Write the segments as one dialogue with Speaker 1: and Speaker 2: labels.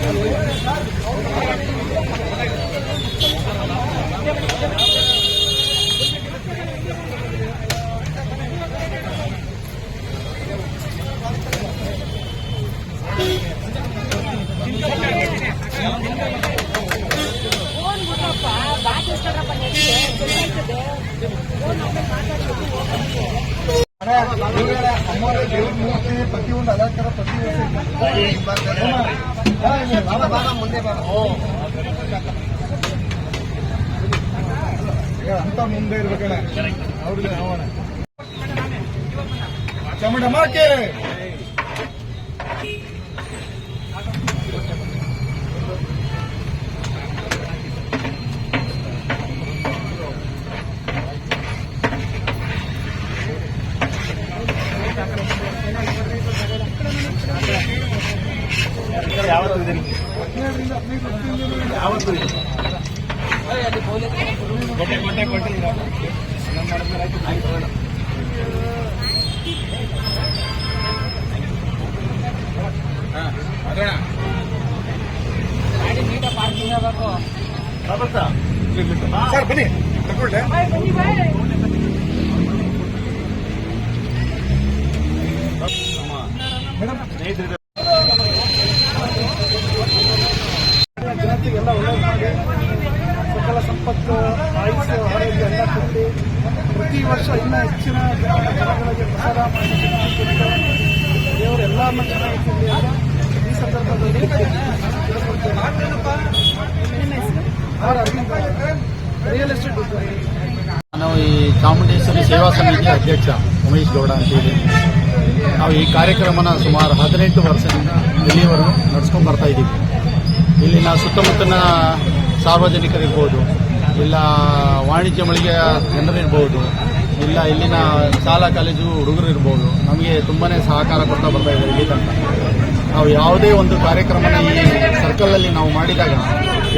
Speaker 1: Thank you. ಅಮ್ಮರ ದೇವ್ರ ಮೂರ್ತಿ ಪ್ರತಿಯೊಂದು ಅಲಂಕಾರ ಪ್ರತಿ ಮುಂದೆ ಅಂತ ಮುಂದೆ ಇರ್ಬೇಕಣ ಅವ್ರಿಗೆ ಅವನ ಸರ್, ಬನ್ನಿ. ತಗೊಳ್ಳೆ. ಜನತೆಗೆಲ್ಲ ಒಳ್ಳೆಯದು ಮಾಡಿ. ಸಕಲ ಸಂಪತ್ತು, ಆಯುಷ್ಯ, ಆರೋಗ್ಯ ಎಲ್ಲ ಕೊಟ್ಟು ಪ್ರತಿ ವರ್ಷ ಇನ್ನೂ ಹೆಚ್ಚಿನ ಜನ- ಜನಗಳಿಗೆ ಪ್ರಸಾದ ಮಾಡಿ ದೇವರು ಎಲ್ಲರನ್ನ
Speaker 2: ಚಾಮುಂಡೇಶ್ವರಿ ಸೇವಾ ಸಮಿತಿ ಅಧ್ಯಕ್ಷ ಉಮೇಶ್ ಗೌಡ ಅಂತೇಳಿ ನಾವು ಈ ಕಾರ್ಯಕ್ರಮನ ಸುಮಾರು ಹದಿನೆಂಟು ವರ್ಷದಿಂದ ಇಲ್ಲಿವರೆಗೂ ನಡೆಸ್ಕೊಂಡು ಬರ್ತಾ ಇದ್ದೀವಿ. ಇಲ್ಲಿನ ಸುತ್ತಮುತ್ತಲಿನ ಸಾರ್ವಜನಿಕರಿರ್ಬೋದು, ಇಲ್ಲ ವಾಣಿಜ್ಯ ಮಳಿಗೆಯ ಜನರಿರ್ಬೋದು, ಇಲ್ಲ ಇಲ್ಲಿನ ಶಾಲಾ ಕಾಲೇಜು ಹುಡುಗರು ಇರ್ಬೋದು ನಮಗೆ ತುಂಬಾ ಸಹಕಾರ ಕೊಡ್ತಾ ಬರ್ತಾ ಇದ್ದಾರೆ ಇಲ್ಲಿ ತನಕ. ನಾವು ಯಾವುದೇ ಒಂದು ಕಾರ್ಯಕ್ರಮನ ಈ ಸರ್ಕಲಲ್ಲಿ ನಾವು ಮಾಡಿದಾಗ,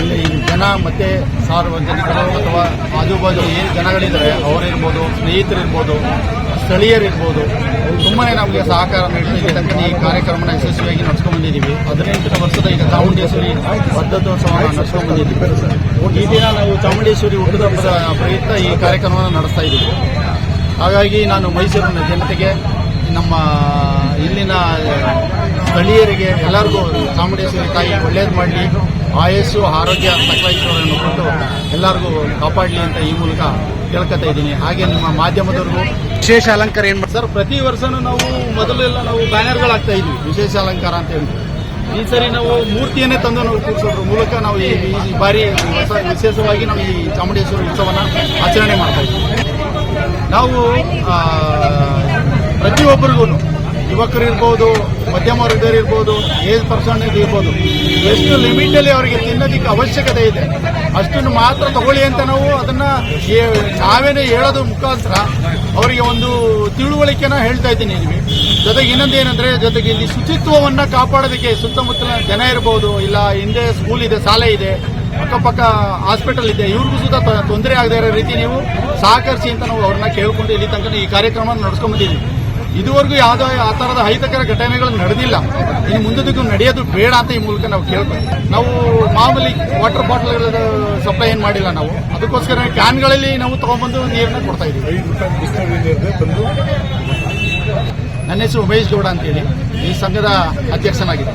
Speaker 2: ಇಲ್ಲಿ ಜನ ಮತ್ತೆ ಸಾರ್ವಜನಿಕರು ಅಥವಾ ಆಜುಬಾಜು ಏನು ಜನಗಳಿದ್ದಾರೆ, ಅವರಿರ್ಬೋದು, ಸ್ನೇಹಿತರಿರ್ಬೋದು, ಸ್ಥಳೀಯರಿರ್ಬೋದು ತುಂಬಾನೇ ನಮಗೆ ಸಹಕಾರ ಇಲ್ಲಿ ಈ ಕಾರ್ಯಕ್ರಮನ ಯಶಸ್ವಿಯಾಗಿ ನಡ್ಸ್ಕೊಂಡ್ ಬಂದಿದ್ದೀವಿ. ಹದಿನೆಂಟನೇ ವರ್ಷದ ಈಗ ಚಾಮುಂಡೇಶ್ವರಿ ಬದ್ಧತೋತ್ಸವ ನಡೆಸ್ಕೊಂಡ್ಬಂದಿದ್ದೀವಿ ಈ ದಿನ ನಾವು ಚಾಮುಂಡೇಶ್ವರಿ ಹುಟ್ಟದ ಪ್ರಯುಕ್ತ ಈ ಕಾರ್ಯಕ್ರಮವನ್ನು ನಡೆಸ್ತಾ ಇದ್ದೀವಿ. ಹಾಗಾಗಿ ನಾನು ಮೈಸೂರಿನ ಜನತೆಗೆ ನಮ್ಮ ಇಲ್ಲಿನ ಸ್ಥಳೀಯರಿಗೆ ಎಲ್ಲರಿಗೂ ಚಾಮುಂಡೇಶ್ವರಿ ತಾಯಿ ಒಳ್ಳೇದು ಮಾಡಲಿ, ಆಯಸ್ಸು, ಆರೋಗ್ಯ ಸಕಲೈಶ್ವರನ್ನು ಕೊಟ್ಟು ಎಲ್ಲರಿಗೂ ಕಾಪಾಡಲಿ ಅಂತ ಈ ಮೂಲಕ ಕೇಳ್ಕೊತಾ ಇದ್ದೀನಿ. ಹಾಗೆ ನಿಮ್ಮ ಮಾಧ್ಯಮದವ್ರಿಗೂ
Speaker 3: ವಿಶೇಷ ಅಲಂಕಾರ ಏನು ಮಾಡ್ತಾರೆ
Speaker 2: ಸರ್, ಪ್ರತಿ ವರ್ಷನೂ ನಾವು ಮೊದಲೆಲ್ಲ ನಾವು ಬ್ಯಾನರ್ಗಳು ಆಗ್ತಾ ಇದ್ವಿ, ವಿಶೇಷ ಅಲಂಕಾರ ಅಂತ ಹೇಳಿ. ಈ ಸರಿ ನಾವು ಮೂರ್ತಿಯನ್ನೇ ತಂದು ನಾವು ಕೂರಿಸೋದ್ರ ಮೂಲಕ ನಾವು ಈ ಬಾರಿ ಹೊಸ ವಿಶೇಷವಾಗಿ ನಾವು ಈ ಚಾಮುಂಡೇಶ್ವರಿ ಉತ್ಸವನ ಆಚರಣೆ ಮಾಡ್ತಾ ಇದ್ದೀವಿ ನಾವು ಪ್ರತಿಯೊಬ್ಬರಿಗೂ ಯುವಕರು ಇರ್ಬೋದು ಮಧ್ಯಮ ವರ್ಗದವರು ಇರ್ಬೋದು, ಏಜ್ ಪರ್ಸನ್ ಇರ್ಬೋದು. ಎಷ್ಟು ಲಿಮಿಟಲ್ಲಿ ಅವರಿಗೆ ತಿನ್ನೋದಕ್ಕೆ ಅವಶ್ಯಕತೆ ಇದೆ, ಅಷ್ಟನ್ನು ಮಾತ್ರ ತಗೊಳ್ಳಿ ಅಂತ ನಾವು ಅದನ್ನ ನಾವೇನೇ ಹೇಳೋದು ಮುಖಾಂತರ ಅವರಿಗೆ ಒಂದು ತಿಳುವಳಿಕೆನ ಹೇಳ್ತಾ ಇದ್ದೀನಿ ಇಲ್ಲಿ ಜೊತೆಗೆ ಇನ್ನೊಂದು ಏನಂದ್ರೆ, ಜೊತೆಗೆ ಇಲ್ಲಿ ಶುಚಿತ್ವವನ್ನು ಕಾಪಾಡೋದಕ್ಕೆ ಸುತ್ತಮುತ್ತಲ ಜನ ಇರ್ಬೋದು, ಇಲ್ಲ ಹಿಂದೆ ಸ್ಕೂಲ್ ಇದೆ, ಶಾಲೆ ಇದೆ, ಅಕ್ಕಪಕ್ಕ ಹಾಸ್ಪಿಟಲ್ ಇದೆ, ಇವ್ರಿಗೂ ಸುತ್ತ ತೊಂದರೆ ಆಗದೇ ಇರೋ ರೀತಿ ನೀವು ಸಹಕರಿಸಿ ಅಂತ ನಾವು ಅವ್ರನ್ನ ಕೇಳ್ಕೊಂಡು ಇಲ್ಲಿ ತನಕ ಈ ಕಾರ್ಯಕ್ರಮ ನಡ್ಸ್ಕೊಂಡ್ ಬಂದಿದ್ದೀವಿ. ಇದುವರೆಗೂ ಯಾವುದೋ ಆ ಥರದ ಅಹಿತಕರ ಘಟನೆಗಳು ನಡೆದಿಲ್ಲ. ಇನ್ನು ಮುಂದಕ್ಕೂ ನಡೆಯೋದು ಬೇಡ ಅಂತ ಈ ಮೂಲಕ ನಾವು ಕೇಳ್ತೀವಿ ನಾವು ಮಾಮೂಲಿ ವಾಟರ್ ಬಾಟಲ್ಗಳ ಸಪ್ಲೈ ಏನು ಮಾಡಿಲ್ಲ ನಾವು. ಅದಕ್ಕೋಸ್ಕರ ಕ್ಯಾನ್ಗಳಲ್ಲಿ ನಾವು ತಗೊಂಡ್ಬಂದು ನೀರನ್ನ ಕೊಡ್ತಾ ಇದ್ದೀವಿ. ನನ್ನ ಹೆಸರು ಉಮೇಶ್ ಗೌಡ ಅಂತೇಳಿ. ಈ ಸಂಘದ ಅಧ್ಯಕ್ಷನಾಗಿದೆ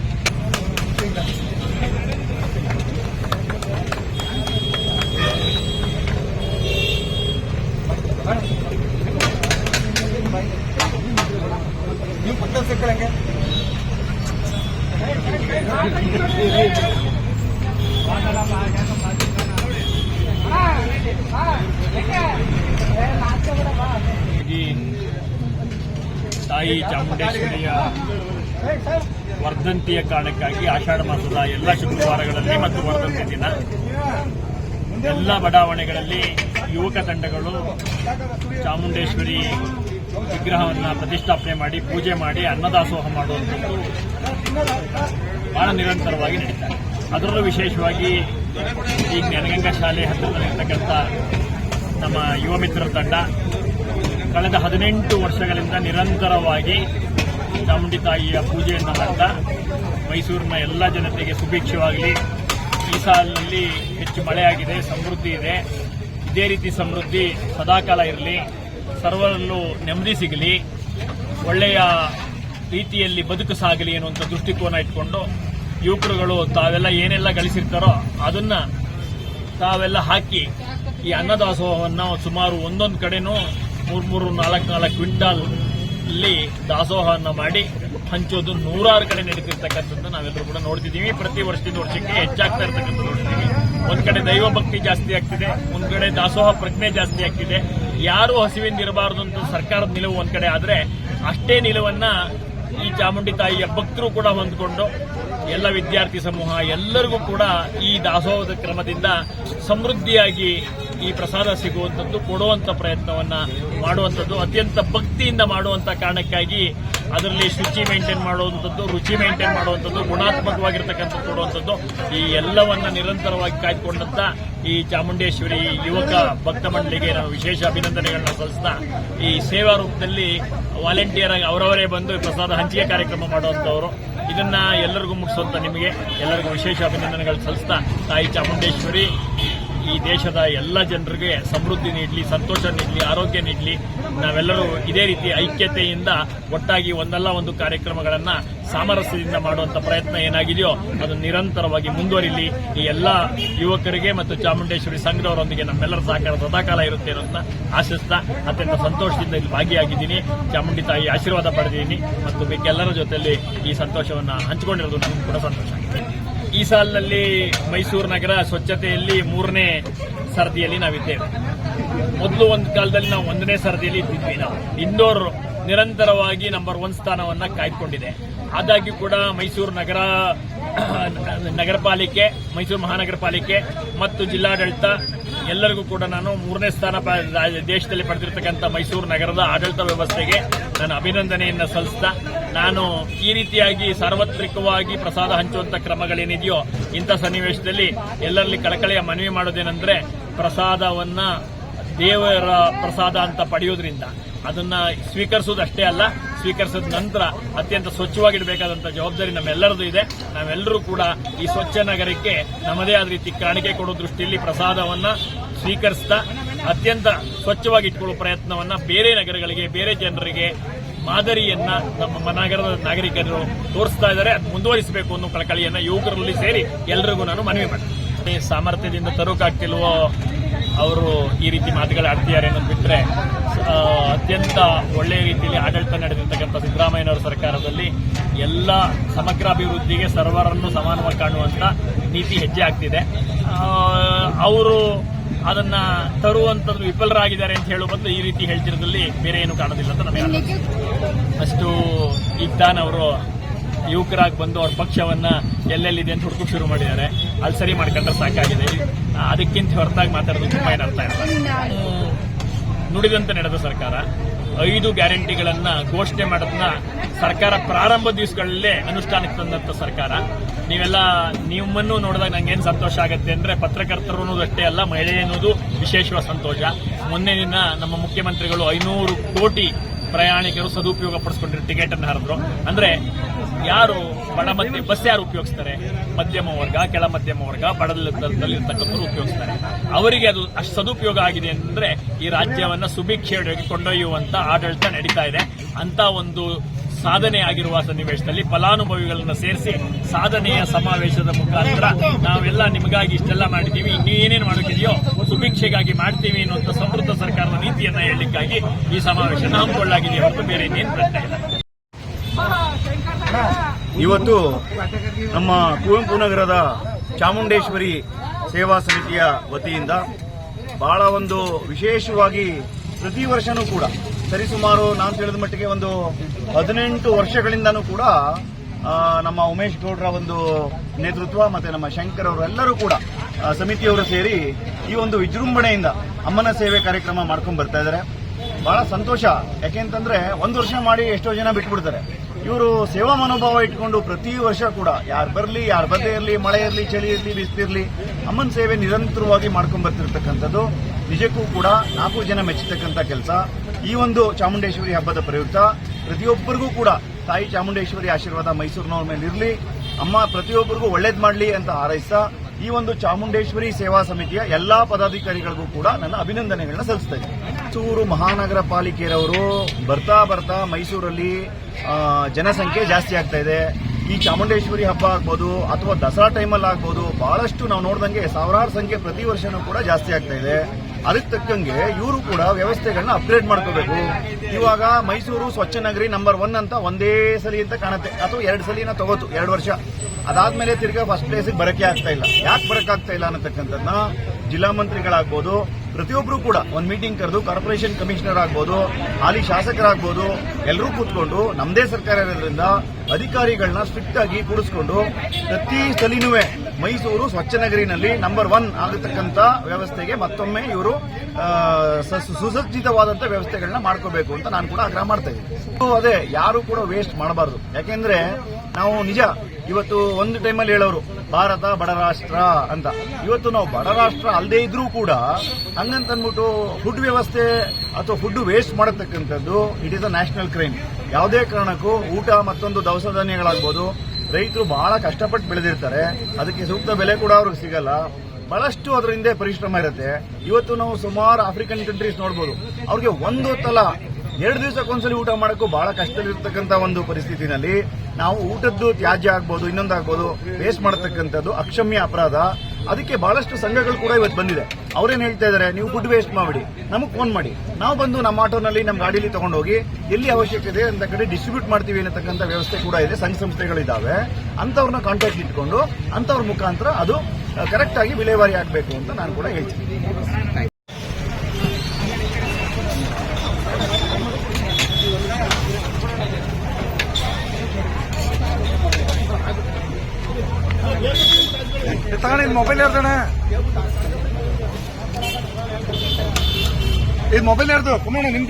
Speaker 4: ತಾಯಿ ಚಾಮುಂಡೇಶ್ವರಿಯ ವರ್ಧಂತಿಯ ಕಾರಣಕ್ಕಾಗಿ ಆಷಾಢ ಮಾಸದ ಎಲ್ಲ ಶುಕ್ರವಾರಗಳಲ್ಲಿ ಮತ್ತು ವರ್ಧಂತಿ ದಿನ. ಎಲ್ಲ ಬಡಾವಣೆಗಳಲ್ಲಿ ಯುವಕ ತಂಡಗಳು ಚಾಮುಂಡೇಶ್ವರಿ ವಿಗ್ರಹವನ್ನು ಪ್ರತಿಷ್ಠಾಪನೆ ಮಾಡಿ, ಪೂಜೆ ಮಾಡಿ, ಅನ್ನದಾಸೋಹ ಮಾಡುವಂಥದ್ದು. ಬಹಳ ನಿರಂತರವಾಗಿ ನಡೀತಾರೆ. ಅದರಲ್ಲೂ ವಿಶೇಷವಾಗಿ ಈ ಜ್ಞಾನಗಂಗಾ ಶಾಲೆ ಹತ್ತಿರದಲ್ಲಿರ್ತಕ್ಕಂಥ ನಮ್ಮ ಯುವ ಮಿತ್ರರ ತಂಡ ಕಳೆದ ಹದಿನೆಂಟು ವರ್ಷಗಳಿಂದ ನಿರಂತರವಾಗಿ ಚಾಮುಂಡಿ ತಾಯಿಯ ಪೂಜೆಯನ್ನು ಮಾಡ್ತಾ ಮೈಸೂರಿನ ಎಲ್ಲ ಜನತೆಗೆ ಸುಭಿಕ್ಷವಾಗಲಿ, ಈ ಸಾಲಿನಲ್ಲಿ ಹೆಚ್ಚು ಮಳೆಯಾಗಿದೆ, ಸಮೃದ್ಧಿ ಇದೆ. ಇದೇ ರೀತಿ ಸಮೃದ್ಧಿ ಸದಾಕಾಲ ಇರಲಿ, ಸರ್ವರಲ್ಲೂ ನೆಮ್ಮದಿ ಸಿಗಲಿ. ಒಳ್ಳೆಯ ರೀತಿಯಲ್ಲಿ ಬದುಕು ಸಾಗಲಿ ಅನ್ನುವಂಥ ದೃಷ್ಟಿಕೋನ ಇಟ್ಕೊಂಡು ಯುವಕರುಗಳು ತಾವೆಲ್ಲ ಏನೆಲ್ಲ ಗಳಿಸಿರ್ತಾರೋ ಅದನ್ನ ತಾವೆಲ್ಲ ಹಾಕಿ ಈ ಅನ್ನದಾಸೋಹವನ್ನು ಸುಮಾರು ಒಂದೊಂದು ಕಡೆನೂ ಮೂರು ಮೂರು ನಾಲ್ಕು ನಾಲ್ಕು ಕ್ವಿಂಟಾಲ್ ಅಲ್ಲಿ ದಾಸೋಹವನ್ನು ಮಾಡಿ ಹಂಚೋದು ನೂರಾರು ಕಡೆ ನಡೀತಿರ್ತಕ್ಕಂಥದ್ದು ನಾವೆಲ್ಲರೂ ಕೂಡ ನೋಡ್ತಿದ್ದೀವಿ. ಪ್ರತಿ ವರ್ಷದಿಂದ ವರ್ಷಕ್ಕೆ ಹೆಚ್ಚಾಗ್ತಾ ಇರ್ತಕ್ಕಂಥ ನೋಡ್ತೀವಿ ಒಂದ್ ಕಡೆ ದೈವ ಭಕ್ತಿ ಜಾಸ್ತಿ ಆಗ್ತಿದೆ, ಒಂದ್ ಕಡೆ ದಾಸೋಹ ಪ್ರಜ್ಞೆ ಜಾಸ್ತಿ ಆಗ್ತಿದೆ. ಯಾರು ಹಸಿವಿಂದ ಇರಬಾರದು ಅಂತ ಸರ್ಕಾರದ ನಿಲುವು ಒಂದ್ ಕಡೆ ಆದ್ರೆ ಅಷ್ಟೇ ನಿಲುವನ್ನ ಈ ಚಾಮುಂಡಿ ತಾಯಿಯ ಭಕ್ತರು ಕೂಡ ಹೊಂದಿಕೊಂಡು ಎಲ್ಲ ವಿದ್ಯಾರ್ಥಿ ಸಮೂಹ ಎಲ್ಲರಿಗೂ ಕೂಡ ಈ ದಾಸೋಹದ ಕ್ರಮದಿಂದ ಸಮೃದ್ಧಿಯಾಗಿ ಈ ಪ್ರಸಾದ ಸಿಗುವಂಥದ್ದು, ಕೊಡುವಂಥ ಪ್ರಯತ್ನವನ್ನು ಮಾಡುವಂಥದ್ದು, ಅತ್ಯಂತ ಭಕ್ತಿಯಿಂದ ಮಾಡುವಂಥ ಕಾರಣಕ್ಕಾಗಿ ಅದರಲ್ಲಿ ಶುಚಿ ಮೇಂಟೈನ್ ಮಾಡುವಂಥದ್ದು, ರುಚಿ ಮೇಂಟೈನ್ ಮಾಡುವಂಥದ್ದು ಗುಣಾತ್ಮಕವಾಗಿರ್ತಕ್ಕಂಥ ಕೊಡುವಂಥದ್ದು, ಈ ಎಲ್ಲವನ್ನು ನಿರಂತರವಾಗಿ ಕಾಯ್ದುಕೊಂಡಂತ ಈ ಚಾಮುಂಡೇಶ್ವರಿ ಯುವಕ ಭಕ್ತ ಮಂಡಳಿಗೆ ನಾನು ವಿಶೇಷ ಅಭಿನಂದನೆಗಳನ್ನ ಸಲ್ಲಿಸ್ತಾ, ಈ ಸೇವಾ ರೂಪದಲ್ಲಿ ವಾಲಂಟಿಯರ್ ಆಗಿ ಅವರವರೇ ಬಂದು ಪ್ರಸಾದ ಹಂಚಿಕೆ ಕಾರ್ಯಕ್ರಮ ಮಾಡುವಂತವರು. ಇದನ್ನ ಎಲ್ಲರಿಗೂ ಮುಟ್ಟಿಸುವಂತ ನಿಮಗೆ ಎಲ್ಲರಿಗೂ ವಿಶೇಷ ಅಭಿನಂದನೆಗಳು ಸಲ್ಲಿಸ್ತಾ, ತಾಯಿ ಚಾಮುಂಡೇಶ್ವರಿ. ಈ ದೇಶದ ಎಲ್ಲ ಜನರಿಗೆ ಸಮೃದ್ಧಿ ನೀಡಲಿ, ಸಂತೋಷ ನೀಡಲಿ, ಆರೋಗ್ಯ ನೀಡಲಿ. ನಾವೆಲ್ಲರೂ ಇದೇ ರೀತಿ ಐಕ್ಯತೆಯಿಂದ ಒಟ್ಟಾಗಿ ಒಂದಲ್ಲ ಒಂದು ಕಾರ್ಯಕ್ರಮಗಳನ್ನ ಸಾಮರಸ್ಯದಿಂದ ಮಾಡುವಂತ ಪ್ರಯತ್ನ ಏನಾಗಿದೆಯೋ ಅದು ನಿರಂತರವಾಗಿ ಮುಂದುವರಿಲಿ. ಈ ಎಲ್ಲ ಯುವಕರಿಗೆ ಮತ್ತು ಚಾಮುಂಡೇಶ್ವರಿ ಸಂಘದವರೊಂದಿಗೆ ನಮ್ಮೆಲ್ಲರ ಸಹಕಾರ ಸದಾಕಾಲ ಇರುತ್ತೆ ಅಂತ ಆಶಿಸ್ತಾ ಅತ್ಯಂತ ಸಂತೋಷದಿಂದ ಇಲ್ಲಿ ಭಾಗಿಯಾಗಿದ್ದೀನಿ. ಚಾಮುಂಡಿ ತಾಯಿ ಆಶೀರ್ವಾದ ಪಡೆದಿದ್ದೀನಿ ಮತ್ತು ಬೇಕೆಲ್ಲರ ಜೊತೆಯಲ್ಲಿ ಈ ಸಂತೋಷವನ್ನು ಹಂಚಿಕೊಂಡಿರೋದು ನನಗೂ ಕೂಡ ಸಂತೋಷ. ಈ ಸಾಲಿನಲ್ಲಿ ಮೈಸೂರು ನಗರ ಸ್ವಚ್ಛತೆಯಲ್ಲಿ ಮೂರನೇ ಸರದಿಯಲ್ಲಿ ನಾವಿದ್ದೇವೆ. ಮೊದಲು ಒಂದು ಕಾಲದಲ್ಲಿ ನಾವು ಒಂದನೇ ಸರದಿಯಲ್ಲಿ ಇದ್ದಿದ್ವಿ ನಾವು. ಇಂದೋರ್ ನಿರಂತರವಾಗಿ ನಂಬರ್ ಒನ್ ಸ್ಥಾನವನ್ನು ಕಾಯ್ದುಕೊಂಡಿದೆ. ಆದಾಗ್ಯೂ ಕೂಡ ಮೈಸೂರು ನಗರ ನಗರ ಪಾಲಿಕೆ ಮೈಸೂರು ಮಹಾನಗರ ಪಾಲಿಕೆ ಮತ್ತು ಜಿಲ್ಲಾಡಳಿತ ಎಲ್ಲರಿಗೂ ಕೂಡ ನಾನು ಮೂರನೇ ಸ್ಥಾನ ದೇಶದಲ್ಲಿ ಪಡೆದಿರ್ತಕ್ಕಂಥ ಮೈಸೂರು ನಗರದ ಆಡಳಿತ ವ್ಯವಸ್ಥೆಗೆ ನಾನು ಅಭಿನಂದನೆಯನ್ನು ಸಲ್ಲಿಸ್ತಾ, ನಾನು ಈ ರೀತಿಯಾಗಿ ಸಾರ್ವತ್ರಿಕವಾಗಿ ಪ್ರಸಾದ ಹಂಚುವಂತ ಕ್ರಮಗಳೇನಿದೆಯೋ ಇಂಥ ಸನ್ನಿವೇಶದಲ್ಲಿ ಎಲ್ಲರಲ್ಲಿ ಕಳಕಳಿಯ ಮನವಿ ಮಾಡೋದೇನೆಂದ್ರೆ ಪ್ರಸಾದವನ್ನ ದೇವರ ಪ್ರಸಾದ ಅಂತ ಪಡೆಯೋದ್ರಿಂದ. ಅದನ್ನ ಸ್ವೀಕರಿಸೋದಷ್ಟೇ ಅಲ್ಲ, ಸ್ವೀಕರಿಸಿದ ನಂತರ ಅತ್ಯಂತ ಸ್ವಚ್ಛವಾಗಿಡಬೇಕಾದಂತಹ ಜವಾಬ್ದಾರಿ ನಮ್ಮೆಲ್ಲರದು ಇದೆ. ನಾವೆಲ್ಲರೂ ಕೂಡ ಈ ಸ್ವಚ್ಛ ನಗರಕ್ಕೆ ನಮ್ಮದೇ ಆದ ರೀತಿ ಕಾಣಿಕೆ ಕೊಡೋ ದೃಷ್ಟಿಯಲ್ಲಿ ಪ್ರಸಾದವನ್ನ ಸ್ವೀಕರಿಸ್ತಾ ಅತ್ಯಂತ ಸ್ವಚ್ಛವಾಗಿ ಇಟ್ಕೊಳ್ಳುವ ಪ್ರಯತ್ನವನ್ನ ಬೇರೆ ನಗರಗಳಿಗೆ, ಬೇರೆ ಜನರಿಗೆ ಮಾದರಿಯನ್ನ ನಮ್ಮ ನಗರದ ನಾಗರಿಕರು ತೋರಿಸ್ತಾ ಇದ್ದಾರೆ. ಅದು ಮುಂದುವರಿಸಬೇಕು ಅನ್ನೋ ಕಳಕಳಿಯನ್ನ ಯುವಕರಲ್ಲಿ ಸೇರಿ ಎಲ್ರಿಗೂ ನಾನು ಮನವಿ ಮಾಡ್ತೀನಿ. ಸಾಮರ್ಥ್ಯದಿಂದ ತರೋಕಾಗ್ತಿಲ್ವೋ ಅವರು ಈ ರೀತಿ ಮಾತುಗಳಾಡ್ತಿದ್ದಾರೆ ಅನ್ನೋದು ಬಿಟ್ಟರೆ ಅತ್ಯಂತ ಒಳ್ಳೆಯ ರೀತಿಯಲ್ಲಿ ಆಡಳಿತ ನಡೆದಿರ್ತಕ್ಕಂಥ ಸಿದ್ದರಾಮಯ್ಯನವರ ಸರ್ಕಾರದಲ್ಲಿ ಎಲ್ಲ ಸಮಗ್ರ ಅಭಿವೃದ್ಧಿಗೆ ಸರ್ವರನ್ನು ಸಮಾನವಾಗಿ ಕಾಣುವಂತ ನೀತಿ ಹೆಜ್ಜೆ ಆಗ್ತಿದೆ. ಅವರು ಅದನ್ನ ತರುವಂತದ್ದು ವಿಫಲರಾಗಿದ್ದಾರೆ ಅಂತ ಹೇಳುವ ಬದಲು ಈ ರೀತಿ ಹೇಳ್ತಿರೋದ್ರಲ್ಲಿ ಬೇರೆ ಏನು ಕಾಣೋದಿಲ್ಲ ಅಂತ ನಮಗೆ. ಅಷ್ಟು ಇದ್ದಾನ ಅವರು ಯುವಕರಾಗಿ ಬಂದು ಅವ್ರ ಪಕ್ಷವನ್ನ ಎಲ್ಲೆಲ್ಲಿದೆ ಅಂತ ಹುಡುಕು ಶುರು ಮಾಡಿದ್ದಾರೆ ಅಲ್ಲಿ ಸರಿ ಮಾಡ್ಕೊಂಡ್ರೆ ಸಾಕಾಗಿದೆ ಅದಕ್ಕಿಂತ ಹೊರತಾಗಿ ಮಾತಾಡೋದು ತುಂಬಾ ಏನು ಅರ್ಥ ಇಲ್ಲ ಹ್ಮ್. ನುಡಿದಂತೆ ನಡೆದ ಸರ್ಕಾರ ಐದು ಗ್ಯಾರಂಟಿಗಳನ್ನ ಘೋಷಣೆ ಮಾಡೋದನ್ನ ಸರ್ಕಾರ ಪ್ರಾರಂಭ ದಿವಸಗಳಲ್ಲೇ ಅನುಷ್ಠಾನಕ್ಕೆ ತಂದಂತ ಸರ್ಕಾರ. ನೀವೆಲ್ಲ ನಿಮ್ಮನ್ನು ನೋಡಿದಾಗ ನಂಗೇನು ಸಂತೋಷ ಆಗುತ್ತೆ ಅಂದ್ರೆ ಪತ್ರಕರ್ತರು ಅಷ್ಟೇ ಅಲ್ಲ, ಮಹಿಳೆ ಅನ್ನೋದು ವಿಶೇಷವಾದ ಸಂತೋಷ. ಮೊನ್ನೆ ದಿನ ನಮ್ಮ ಮುಖ್ಯಮಂತ್ರಿಗಳು ಐನೂರು ಕೋಟಿ ಪ್ರಯಾಣಿಕರು ಸದುಪಯೋಗ ಪಡಿಸ್ಕೊಂಡಿರೋ ಟಿಕೆಟ್ ಅನ್ನು ಹರಿದ್ರು. ಅಂದ್ರೆ ಯಾರು ಬಡ ಮಧ್ಯ, ಬಸ್ ಯಾರು ಉಪಯೋಗಿಸ್ತಾರೆ? ಮಧ್ಯಮ ವರ್ಗ, ಕೆಳ ಮಧ್ಯಮ ವರ್ಗ, ಬಡದಲ್ಲಿರ್ತಕ್ಕಂಥವ್ರು ಉಪಯೋಗಿಸ್ತಾರೆ. ಅವರಿಗೆ ಅದು ಅಷ್ಟು ಸದುಪಯೋಗ ಆಗಿದೆ ಅಂದ್ರೆ ಈ ರಾಜ್ಯವನ್ನ ಸುಭಿಕ್ಷೆಯೊಳಗೆ ಕೊಂಡೊಯ್ಯುವಂತ ಆಡಳಿತ ನಡೀತಾ ಇದೆ. ಅಂತ ಒಂದು ಸಾಧನೆ ಆಗಿರುವ ಸನ್ನಿವೇಶದಲ್ಲಿ ಫಲಾನುಭವಿಗಳನ್ನು ಸೇರಿಸಿ ಸಾಧನೆಯ ಸಮಾವೇಶದ ಮುಖಾಂತರ ನಾವೆಲ್ಲ ನಿಮಗಾಗಿ ಇಷ್ಟೆಲ್ಲ ಮಾಡಿದ್ದೀವಿ. ಇನ್ನೇನೇನು ಮಾಡೋಕ್ಕಿದೆಯೋ ಸುಭಿಕ್ಷೆಗಾಗಿ ಮಾಡ್ತೀವಿ ಅನ್ನುವಂಥ ಸಮೃದ್ಧ ಹೇಳಲಿಕ್ಕಾಗಿ ಈ ಸಮಾವೇಶ ಹಮ್ಮಿಕೊಳ್ಳಲಾಗಿದೆ ಹೊರತು ಬೇರೆ
Speaker 5: ಇವತ್ತು ನಮ್ಮ ಕುವೆಂಪು ನಗರದ ಚಾಮುಂಡೇಶ್ವರಿ ಸೇವಾ ಸಮಿತಿಯ ವತಿಯಿಂದ ಬಹಳ ಒಂದು ವಿಶೇಷವಾಗಿ ಪ್ರತಿ ವರ್ಷನೂ ಕೂಡ, ಸರಿಸುಮಾರು ನಾನು ತಿಳಿದ ಮಟ್ಟಿಗೆ ಒಂದು ಹದಿನೆಂಟು ವರ್ಷಗಳಿಂದನೂ ಕೂಡ ನಮ್ಮ ಉಮೇಶ್ ಗೌಡ್ರ ಒಂದು ನೇತೃತ್ವ ಮತ್ತೆ ನಮ್ಮ ಶಂಕರ್ ಅವರು ಎಲ್ಲರೂ ಕೂಡ ಸಮಿತಿಯವರು ಸೇರಿ ಈ ಒಂದು ವಿಜೃಂಭಣೆಯಿಂದ ಅಮ್ಮನ ಸೇವೆ ಕಾರ್ಯಕ್ರಮ ಮಾಡ್ಕೊಂಡು ಬರ್ತಾ ಇದ್ದಾರೆ ಬಹಳ ಸಂತೋಷ. ಯಾಕೆಂತಂದ್ರೆ ಒಂದು ವರ್ಷ ಮಾಡಿ ಎಷ್ಟೋ ಜನ ಬಿಟ್ಬಿಡ್ತಾರೆ. ಇವರು ಸೇವಾ ಮನೋಭಾವ ಇಟ್ಕೊಂಡು ಪ್ರತಿ ವರ್ಷ ಕೂಡ ಯಾರು ಬರಲಿ, ಯಾರು ಬರದೇ ಇರಲಿ, ಮಳೆ ಇರಲಿ, ಚಳಿ ಇರಲಿ ಬಿಸಿಲಿರಲಿ ಅಮ್ಮನ ಸೇವೆ ನಿರಂತರವಾಗಿ ಮಾಡ್ಕೊಂಡು ಬರ್ತಿರ್ತಕ್ಕಂಥದ್ದು. ನಿಜಕ್ಕೂ ಕೂಡ ನಾಲ್ಕು ಜನ ಮೆಚ್ಚತಕ್ಕಂಥ ಕೆಲಸ. ಈ ಒಂದು ಚಾಮುಂಡೇಶ್ವರಿ ಹಬ್ಬದ ಪ್ರಯುಕ್ತ ಪ್ರತಿಯೊಬ್ಬರಿಗೂ ಕೂಡ ತಾಯಿ ಚಾಮುಂಡೇಶ್ವರಿ ಆಶೀರ್ವಾದ ಮೈಸೂರಿನವ್ರ ಮೇಲೆ ಇರಲಿ ಅಮ್ಮ ಪ್ರತಿಯೊಬ್ಬರಿಗೂ ಒಳ್ಳೇದು ಮಾಡಲಿ ಅಂತ ಹಾರೈಸ್ತಾ ಈ ಒಂದು ಚಾಮುಂಡೇಶ್ವರಿ ಸೇವಾ ಸಮಿತಿಯ ಎಲ್ಲಾ ಪದಾಧಿಕಾರಿಗಳಿಗೂ ಕೂಡ ನನ್ನ ಅಭಿನಂದನೆಗಳನ್ನ ಸಲ್ಲಿಸ್ತಾ ಇದ್ದೀನಿ. ಮೈಸೂರು ಮಹಾನಗರ ಪಾಲಿಕೆಯವರು ಬರ್ತಾ ಬರ್ತಾ ಮೈಸೂರಲ್ಲಿ ಜನಸಂಖ್ಯೆ ಜಾಸ್ತಿ ಆಗ್ತಾ ಇದೆ. ಈ ಚಾಮುಂಡೇಶ್ವರಿ ಹಬ್ಬ ಆಗ್ಬೋದು ಅಥವಾ ದಸರಾ ಟೈಮಲ್ಲಿ ಆಗ್ಬೋದು, ಬಹಳಷ್ಟು ನಾವು ನೋಡ್ದಂಗೆ ಸಾವಿರಾರು ಸಂಖ್ಯೆ ಪ್ರತಿ ವರ್ಷನೂ ಕೂಡ ಜಾಸ್ತಿ ಆಗ್ತಾ ಇದೆ. ಅದಕ್ಕೆ ತಕ್ಕಂಗೆ ಇವರು ಕೂಡ ವ್ಯವಸ್ಥೆಗಳನ್ನ ಅಪ್ಗ್ರೇಡ್ ಮಾಡ್ಕೋಬೇಕು. ಇವಾಗ ಮೈಸೂರು ಸ್ವಚ್ಛ ನಗರಿ ನಂಬರ್ ಒನ್ ಅಂತ ಒಂದೇ ಸಲಿ ಅಂತ ಕಾಣುತ್ತೆ. ಅಥವಾ ಎರಡು ಸಲಿನ ತಗೋತು, ಎರಡು ವರ್ಷ. ಅದಾದ್ಮೇಲೆ ತಿರ್ಗಾ ಫಸ್ಟ್ ಪ್ಲೇಸಿಗೆ ಬರಕ್ಕೆ ಆಗ್ತಾ ಇಲ್ಲ. ಯಾಕೆ ಬರಕ್ಕಾಗ್ತಾ ಇಲ್ಲ ಅನ್ನತಕ್ಕಂಥದ್ದನ್ನ ಜಿಲ್ಲಾ ಮಂತ್ರಿಗಳಾಗ್ಬೋದು ಪ್ರತಿಯೊಬ್ಬರು ಕೂಡ ಒಂದು ಮೀಟಿಂಗ್ ಕರೆದು ಕಾರ್ಪೊರೇಷನ್ ಕಮಿಷನರ್ ಆಗ್ಬೋದು, ಹಾಲಿ ಶಾಸಕರಾಗ್ಬೋದು ಎಲ್ಲರೂ ಕೂತ್ಕೊಂಡು ನಮ್ಮದೇ ಸರ್ಕಾರ ಇರೋದ್ರಿಂದ ಅಧಿಕಾರಿಗಳನ್ನ ಸ್ಟ್ರಿಕ್ಟ್ ಆಗಿ ಕೂಡಿಸ್ಕೊಂಡು ಪ್ರತಿ ಸಲಿನೂ ಮೈಸೂರು ಸ್ವಚ್ಛ ನಗರಿನಲ್ಲಿ ನಂಬರ್ ಒನ್ ಆಗತಕ್ಕಂತ ವ್ಯವಸ್ಥೆಗೆ ಮತ್ತೊಮ್ಮೆ ಇವರು ಸುಸಜ್ಜಿತವಾದಂತ ವ್ಯವಸ್ಥೆಗಳನ್ನ ಮಾಡ್ಕೋಬೇಕು ಅಂತ ನಾನು ಕೂಡ ಆಗ್ರಹ ಮಾಡ್ತಾ ಇದ್ದೀನಿ. ಅದೇ ಯಾರು ಕೂಡ ವೇಸ್ಟ್ ಮಾಡಬಾರದು. ಯಾಕೆಂದ್ರೆ ನಾವು ನಿಜ ಇವತ್ತು ಒಂದು ಟೈಮಲ್ಲಿ ಹೇಳೋರು, ಭಾರತ ಬಡ ರಾಷ್ಟ್ರ ಅಂತ. ಇವತ್ತು ನಾವು ಬಡ ರಾಷ್ಟ್ರ ಅಲ್ಲದೆ ಇದ್ರೂ ಕೂಡ ಹಂಗಂತ ಅಂದ್ಬಿಟ್ಟು ಫುಡ್ ವ್ಯವಸ್ಥೆ ಅಥವಾ ಫುಡ್ ವೇಸ್ಟ್ ಮಾಡತಕ್ಕಂಥದ್ದು it is a national crime ಯಾವುದೇ ಕಾರಣಕ್ಕೂ ಊಟ ಮತ್ತೊಂದು ದವಸ ಧಾನ್ಯಗಳಾಗ್ಬೋದು, ರೈತರು ಬಹಳ ಕಷ್ಟಪಟ್ಟು ಬೆಳೆದಿರ್ತಾರೆ, ಅದಕ್ಕೆ ಸೂಕ್ತ ಬೆಲೆ ಕೂಡ ಅವ್ರಿಗೆ ಸಿಗಲ್ಲ. ಬಹಳಷ್ಟು ಅದರ ಹಿಂದೆ ಪರಿಶ್ರಮ ಇರುತ್ತೆ. ಇವತ್ತು ನಾವು ಸುಮಾರು ಆಫ್ರಿಕನ್ ಕಂಟ್ರೀಸ್ ನೋಡ್ಬೋದು. ಅವ್ರಿಗೆ ಒಂದು ಹೊತ್ತಲ್ಲ ಎರಡು ದಿವಸಕ್ಕೊಂದ್ಸಲಿ ಊಟ ಮಾಡೋಕ್ಕೂ ಬಹಳ ಕಷ್ಟದಲ್ಲಿರ್ತಕ್ಕಂಥ ಒಂದು ಪರಿಸ್ಥಿತಿನಲ್ಲಿ ನಾವು ಊಟದ್ದು ತ್ಯಾಜ್ಯ ಆಗ್ಬೋದು, ಇನ್ನೊಂದಾಗ್ಬೋದು ವೇಸ್ಟ್ ಮಾಡತಕ್ಕಂಥದ್ದು ಅಕ್ಷಮ್ಯ ಅಪರಾಧ. ಅದಕ್ಕೆ ಬಹಳಷ್ಟು ಸಂಘಗಳು ಕೂಡ ಇವತ್ತು ಬಂದಿದೆ. ಅವ್ರೇನ್ ಹೇಳ್ತಾ ಇದ್ದಾರೆ? ನೀವು ಫುಡ್ ವೇಸ್ಟ್ ಮಾಡಿ ನಮಗೆ ಫೋನ್ ಮಾಡಿ. ನಾವು ಬಂದು ನಮ್ಮ ಆಟೋನಲ್ಲಿ, ನಮ್ಮ ಗಾಡಿಲಿ ತಗೊಂಡೋಗಿ ಎಲ್ಲಿ ಅವಶ್ಯಕತೆ ಅಂತ ಕಡೆ ಡಿಸ್ಟ್ರಿಬ್ಯೂಟ್ ಮಾಡ್ತೀವಿ ಅನ್ನತಕ್ಕಂಥ ವ್ಯವಸ್ಥೆ ಕೂಡ ಇದೆ. ಸಂಘ ಸಂಸ್ಥೆಗಳಿದ್ದಾವೆ ಅಂತವ್ರನ್ನ ಕಾಂಟ್ಯಾಕ್ಟ್ ಇಟ್ಕೊಂಡು, ಅಂಥವ್ರ ಮುಖಾಂತರ ಅದು ಕರೆಕ್ಟಾಗಿ ವಿಲೇವಾರಿ ಆಗಬೇಕು ಅಂತ ನಾನು ಕೂಡ ಹೇಳ್ತೀನಿ
Speaker 6: ತಗೊಂಡು ಇದು ಮೊಬೈಲ್ ಯಾರ್ದಣ ಇದು ಮೊಬೈಲ್ ಯಾರ್ದು? ಕುಮಾರ ನಿಮ್ಗೆ.